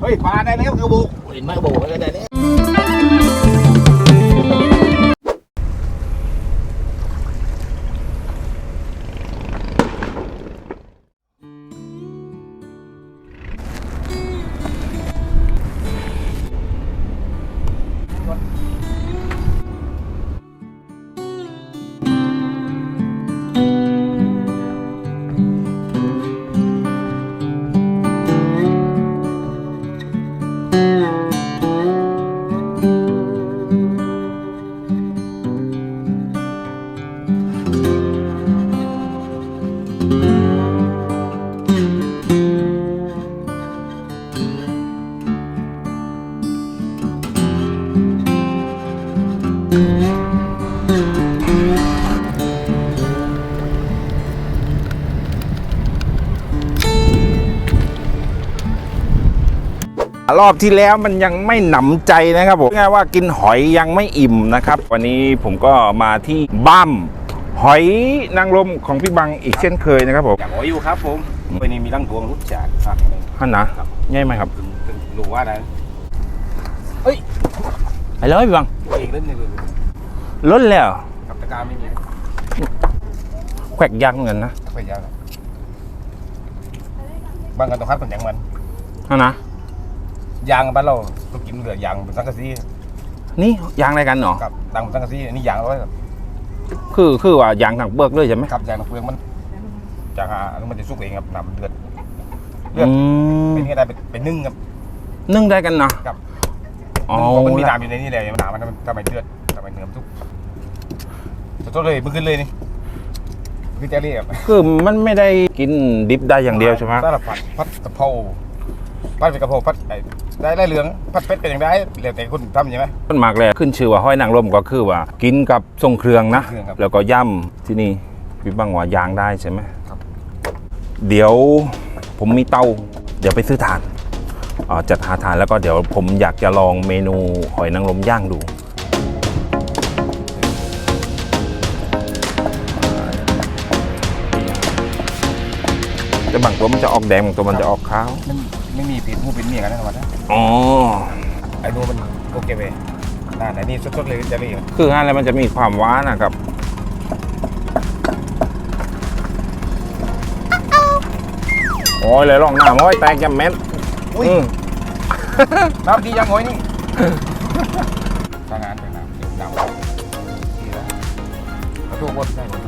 เฮ้ยปลาได้แล้วกระบุกเห็นไหมกระบุกได้แล้ว รอบที่แล้วมันยังไม่หนำใจนะครับผมง่ายว่ากินหอยยังไม่อิ่มนะครับ วันนี้ผมก็มาที่บ้ามหอยนางรมของพี่บังอีกเช่นเคยนะครับผมอยากหอยอยู่ครับผมวันนี้มีรังดวงรุดจากครับฮันนะง่ายไหมครับรู้ว่านะ ไปเลยพี่บังเองเล่นเลยล้นแล้วกับตะการไม่มีแขวกยักษ์เงินนะไปยาวบางกันต้องคัดเป็นอย่างมันฮันนะยางบ้านเราต้องกินเหลือยางเป็นสังกะสีนี่ยางอะไรกันเนาะกับดังเป็นสังกะสีอันนี้ยางร้อยครับคือคือว่ายางถังเบิกเลยใช่ไหมกับยางเปลืองมันจางหาอันนั้นมันจะสุกเองครับน้ำเดือด เลือือดมเป็นนี่ได้เป็นเป็นนึ่งครับนึ่งได้กันเนาะครับอ๋อเพราะ มันมีน้ำอยู่ในนี่เลยมันน้ำมันทำไมเดือดทำไมเนื้อมันสุกตัวเลยมันขึ้นเลยนี่คือจะเรียกคือมันไม่ได้กินดิบได้อย่างเดียวใช่ไหมสารพัดพัดกะเพราพัดเป็นกะเพราพัดไอ้ได้ได้เหลืองพัดเป็ดเป็นอย่างไรเหลือแต่คนทำใช่ไหมต้นหมากเลยขึ้นชื่อว่าห้อยนางรมก็คือว่า กินกับทรงเครื่องนะเครื่องครับแล้วก็ย่ำที่นี่พี่บังว่ายางได้ใช่ไหมครับเดี๋ยวผมมีเตาเดี๋ยวไปซื้อถ่านเอ่อ จัดหาถ่านแล้วก็เดี๋ยวผมอยากจะลองเมนูหอยนางรมย่างดูแต่บางตัวมันจะออกแดงบางตัวมันจะออกขาวมันไม่มีผิดผู้เป็นเมียกันนะครับนะอ๋อไอ้นู้นมันโอเคไปน่าไหนนี่สดๆเลยจะเรียกคืออะไรมันจะมีความหวานนะครับโอ้ยเลยลองหน้าม้อยแตกจำเม็ด อุ้ยอืม น้ำดียังหอยนี่ทางงานเป็นน้ำเดี๋ยวน้ำดีแล้วกระทู้บดได้หมด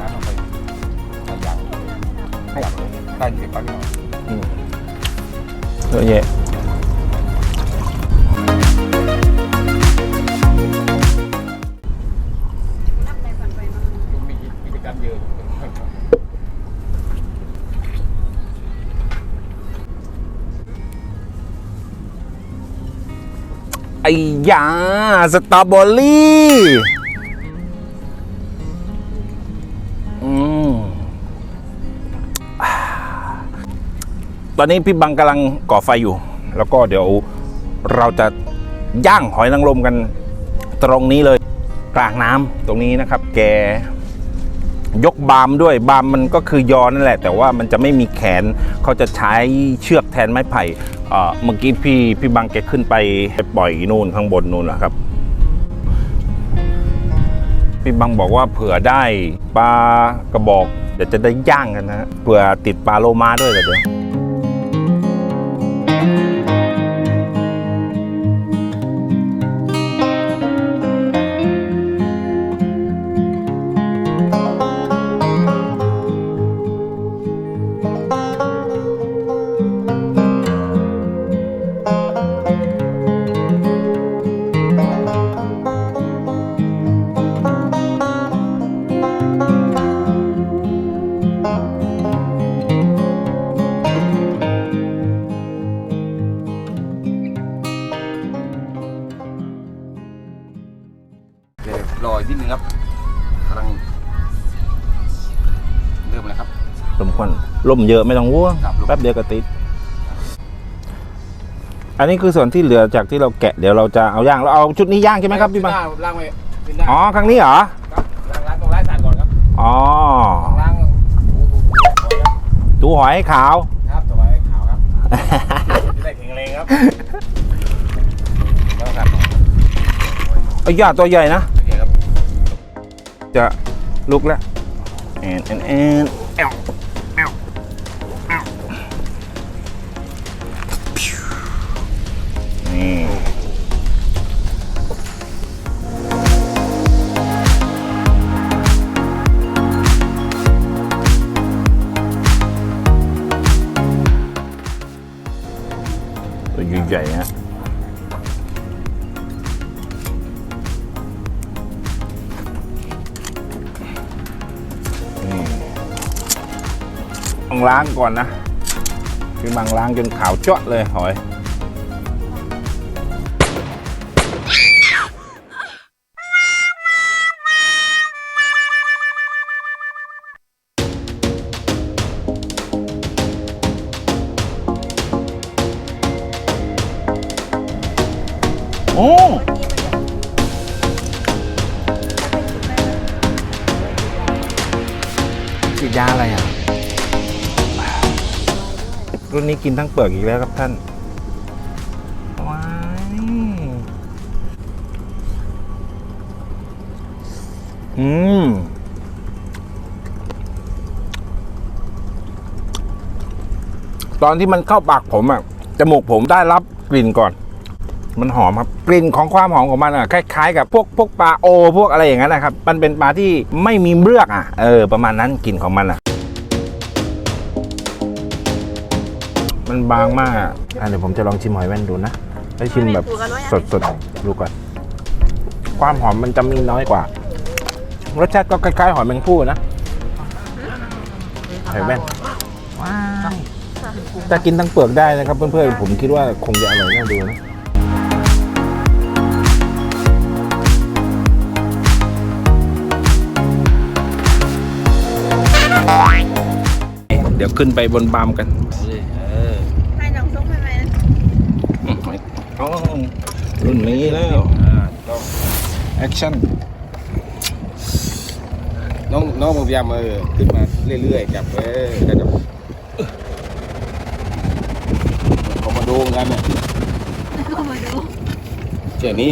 น้ำลงไปให้ยางให้ยางเลยได้อยู่ในปากเราอืมเยอะแยะ ไอ้ยาสตรอเบอรี่อืมตอนนี้พี่บังกำลังก่อไฟอยู่ แล้วก็เดี๋ยวเราจะย่างหอยนางรมกันตรงนี้เลย กลางน้ำตรงนี้นะครับ แกยกบามด้วยบามมันก็คือยอนั่นแหละ แต่ว่ามันจะไม่มีแขนเขาจะใช้เชือกแทนไม้ไผ่ เมื่อกี้พี่พี่บังแกขึ้นไปไปปล่อยนู่นข้างบนนู่นนะครับ พี่บังบอกว่าเผื่อได้ปลากระบอก เดี๋ยวจะได้ย่างกันนะเผื่อติดปลาโลมาด้วยเดี๋ยว งครับกำลังเริ่มเลยครับ ลมควันลมเยอะไม่ต้องว่วงครับลม แป๊บเดียวก็ติด อันนี้คือส่วนที่เหลือจากที่เราแกะเดี๋ยวเราจะเอาย่างเราเอาชุดนี้ย่างใช่ไหมครับพี่บังล้างไว้ปิดหน้าอ๋อครั้งนี้เหรอครับล้างล้างตรงล้างสารก่อนครับอ๋อล้างถูถูถูไว้ครับดูหอยขาว ครับตัวไว้ขาวครับจะได้แข็งครับแล้วครับ ไอ้ยาตัวใหญ่นะโอเคครับ จะลุกแล้วแอนแอนแอนแอวแอวแอวพิวนี่ตัวใหญ่ๆนะ ต้องล้างก่อนนะพี่มังล้างจนขาวเจาะเลยหอย โอ้ฉีดยาอะไรอะ นี้กินทั้งเปลือกอีกแล้วครับท่านว้ายอืมตอนที่มันเข้าปากผมอะจมูกผมได้รับกลิ่นก่อน มันหอมครับ กลิ่นของความหอมของมันอะคล้ายๆ กับพวกพวกปลาโอ พวกอะไรอย่างนั้นนะครับ มันเป็นปลาที่ไม่มีเมือกอะเออ ประมาณนั้นกลิ่นของมันอะ มันบางมากอะอะเดี๋ยวผมจะลองชิมหอยแว่นดูนะให้ชิมแบบสดๆดูก่อน ความหอมมันจะมีน้อยกว่า รสชาติก็คล้ายๆหอยแมงภู่นะหอยแว่นจะกินทั้งเปลือกได้นะครับเพื่อนๆผมคิดว่าคงจะอร่อยน่าดูนะเดี๋ยวขึ้นไปบนบามกัน ให้น้องซุกไปไหมนะ อ๋อ รุ่นนี้แล้วแอคชั่นน้องน้องพยายามเออขึ้นมาเรื่อยๆจับเออจับเขามาดูเหมือนกันเนี่ยก็มาดูเจ้านี้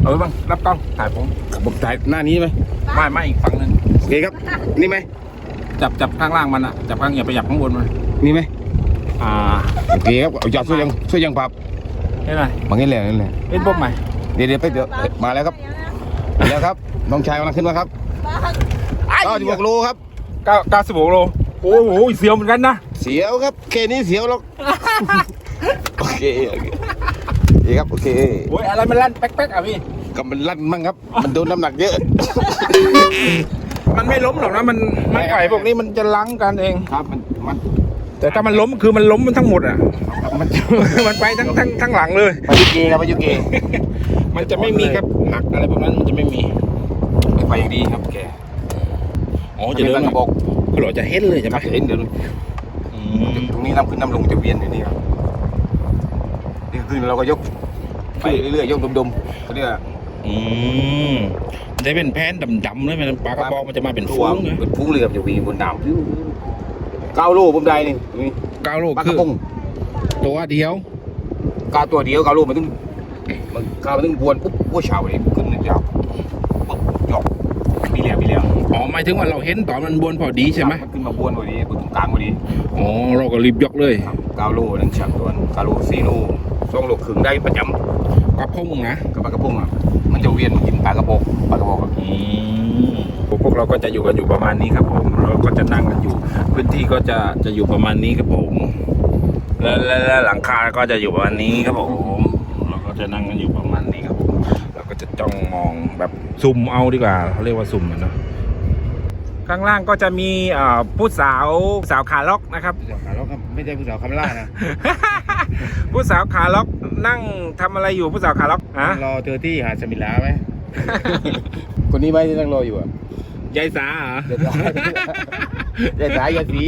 เอาไปบ้างรับกล้องถ่ายผมผมถ่ายหน้านี้ไหมไม่ไม่อีกฝั่งหนึงโอเคครับ นี่ไหมจับจับข้างล่างมันอะจับข้างอย่าไปจับข้างบนมันนี่ไหมอ่าโอเคครับเอาจอดช่วยยังช่วยยังปับ เห็นไหมบางนี่แหละนั่นแหละเห็นปุ๊บไหมเดี๋ยวเดี๋ยวไปเดี๋ยวเอ้ยมาแล้วครับมาแล้วครับน้องชายกำลังขึ้นมาครับก็จะบอกโลครับเก้าเก้าสิบหกโลโอ้โหเสียวเหมือนกันนะเสียวครับแค่นี้เสียวหรอกโอเคโอเคโอเคครับโอเคโอ้ยอะไรมันลั่นแป๊กๆอะพี่ก็มันลั่นมั่งครับ มันโดนน้ำหนักเยอะ มันไม่ล้มหรอกนะมันไม้ไผ่พวกนี้มันจะลังกันเองครับมันมันแต่ถ้ามันล้มคือมันล้มมันทั้งหมดอะ มันมันไปทั้งทั้งทั้งหลังเลย มายุเกครับมายุเกมันจะไม่มีครับหักอะไรพวกนั้นมันจะไม่มีไปอย่างดีครับแกอ๋อจะเดินกระบอกคือเราจะเห็นเลยใช่ไหมเห็นเดี๋ยวอืมตรงนี้น้ำขึ้นน้ำลงจะเวียนอยู่นี่ครับนี่ขึ้นเราก็ยกไปเรื่อยๆยกดมๆเขาเรียกว่าอืมได้เป็นแพนดำๆเลยมันปลากระบอกมันจะมาเป็นตัฟุ้วงไงเป็นฟุ้งเลยครับจะวิ่งบนน้ำเก้าโลผมได้นี่นี่เก้าโลปลากคืระอพง ตัวเดียวเก้าตัวเดียวเก้าโลมันต้องมันเก้ามันต้องบวนปุ๊บปุ๊บเฉาเลยขึ้นนี่เดียวปุ๊บหยอกมีแล้วมีแล้วอ๋อหมายถึงว่าเราเห็นตอนมันบนพอดีใช่ไหมนขึ้นมาบวนพอดีบนตรงกลางพอดีอ๋อเราก็รีบยกเลยเก้าโลนั่นช่างตัวเก้าโลสี่โลสองโลครึ่งได้ประจำกระพงนะกับปลากระพงอะมันจะเวียนมากินปลากระบอกปลากระบอกอืมพวกเราก็จะอยู่กันอยู่ประมาณนี้ครับผม เราก็จะนั่งกันอยู่ พื้นที่ก็จะจะอยู่ประมาณนี้ครับผมและและและหลังคาก็จะอยู่ประมาณนี้ครับผมเราก็จะนั่งกันอยู่ประมาณนี้ครับผมเราก็จะจ้องมองแบบซุ่มเอาดีกว่าเขาเรียกว่าซุ่มอะเนอะข้างล่างก็จะมีเอ่อผู้สาวสาวขาล็อกนะครับผู้สาวขาล็อกครับไม่ใช่ผู้สาวคำล่านะผู้สาวขาล็อกนั่งทำอะไรอยู่ผู้สาวขาล็อกฮะรอเจอที่หาดสมิลาไหมคนนี้ไหมที่นั่งรออยู่อะยายสาเหรอเดี๋ยวเดี๋ยวเดี๋ยวสายยาสี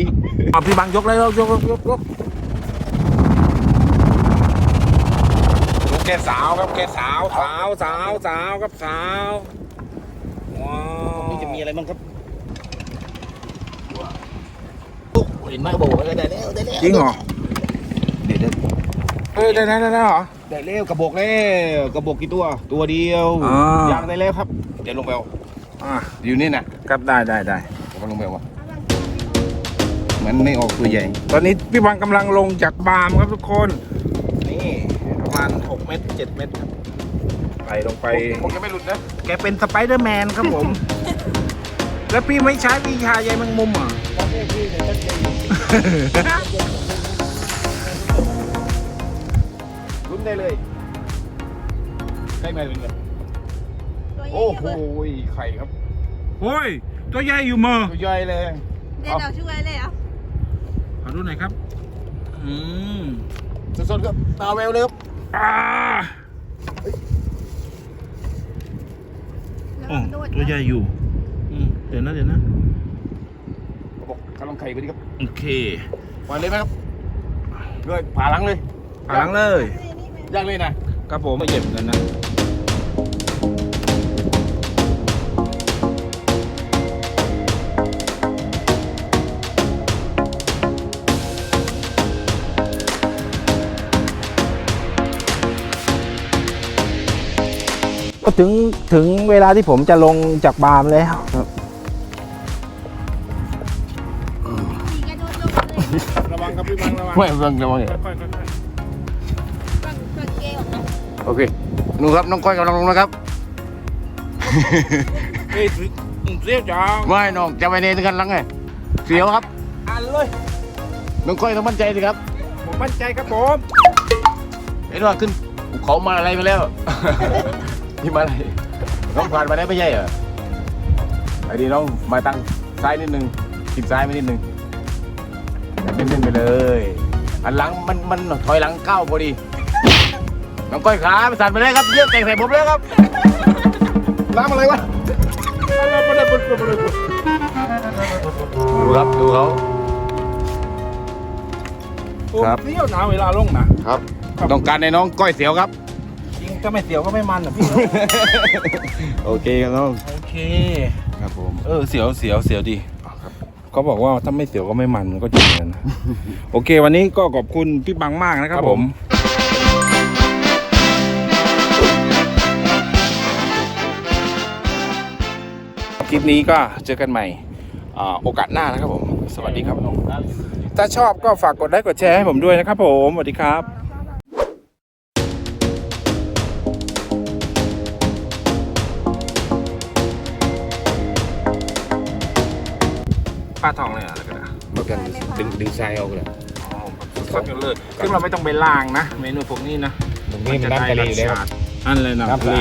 เอาพี่บังยกเลยยกยกยกยกยก แกสาวครับแกสาวสาวสาวสาวครับสาวว้าวนี่จะมีอะไรบ้างครับเห็นไหมบอกว่าได้แล้วได้แล้วจริงเหรอเดี๋ยวเดี๋ยวเออได้ได้ได้ได้เหรอได้เร็วกระบอกแล้วกระบอกกี่ตัว ตัวเดียวอ๋อยางได้แล้วครับ เดี๋ยวลงไปเอาอ่าอยู่นี่น่ะครับได้ได้ได้เดี๋ยวลงไปเอาวะมันไม่ออกตัวใหญ่ ตอนนี้พี่บังกำลังลงจากบาร์มครับทุกคนนี่ประมาณ 6 เมตร 7 เมตรครับไปลงไปผมจะไม่หลุดนะ แกเป็นสไปเดอร์แมนครับผม แล้วพี่ไม่ใช้วิชาใยแมงมุมเหรอลุ้นได้เลยใช่ไหมเป็นไงตัวใหญ่โอ้โหเบอร์ไข่ครับโอ้ย ตัวใหญ่อยู่มือตัวใหญ่เลยเดี๋ยวเราช่วยเลยเหรอขอดูหน่อยครับ อืมสดๆครับตาแววเลยครับอ่าแล้ว โอ้มันโดดตัวใหญ่อยู่อืมเดี๋ยวนะเดี๋ยวนะกระบอกกำลังไข่ไปดิครับ โอเคปล่อยเลยไหมครับด้วยผ่าหลังเลยหลังเลยนี่นี่มันย่างเลยนะครับผมไม่เจ็บเหมือนกันนะ ก็ถึงถึงเวลาที่ผมจะลงจากบาร์มแล้วมีกระโดดลงเลยระวังครับพี่บังระวังไม่เบิ่งระวังค่อยๆค่อยฝั่งฝั่งเกลออกนะโอเคนู่นครับน้องก้อยกำลังลงนะครับ ๆเฮ้ยเสียจังไม่น้องจะไปเนนกันหลังไงเสียวครับอันเลย น้องก้อยต้องมั่นใจสิครับผมมั่นใจครับผม เห็นว่าขึ้นภูเขามาอะไรมาแล้ว นี่มาอะไรน้องผ่านมาได้ไม่ใช่เหรอไอ้ดีน้องมาตั้งซ้ายนิดนึงทิศซ้ายไปนิดนึงเล่นๆไปเลย อันหลังมันมันถอยหลังก้าวพอดี น้องก้อยขาไปสั่นไปเลยครับเยอะแต่งใส่ผมแล้วครับน้ำอะไรวะดูครับดูเขาครับเที่ยวหนาวเวลาลงนะครับ ต้องการในน้องก้อยเสียวครับจริง ถ้าไม่เสียวก็ไม่มันอะพี่ โอเคครับน้องโอเค ครับผม เออเสียวเสียวเสียวดีเขาบอกว่าถ้าไม่เสียวก็ไม่มันมันก็จริงนะ โอเค วันนี้ก็ขอบคุณพี่บังมากนะครับผมคลิปนี้ก็เจอกันใหม่อ่าโอกาสหน้านะครับผม สวัสดีครับ ถ้าชอบก็ฝากกดไลค์กดแชร์ให้ผมด้วยนะครับผม สวัสดีครับาทองเลยอะอะไรกันอะมากันดึงดึงทรายออกเลยสดกันเลยซึ่งเราไม่ต้องไปล้างนะ เมนูพวกนี้นะตรงนี้มันน้ำทะเลอยู่แล้วอันเลยน้ำทะเล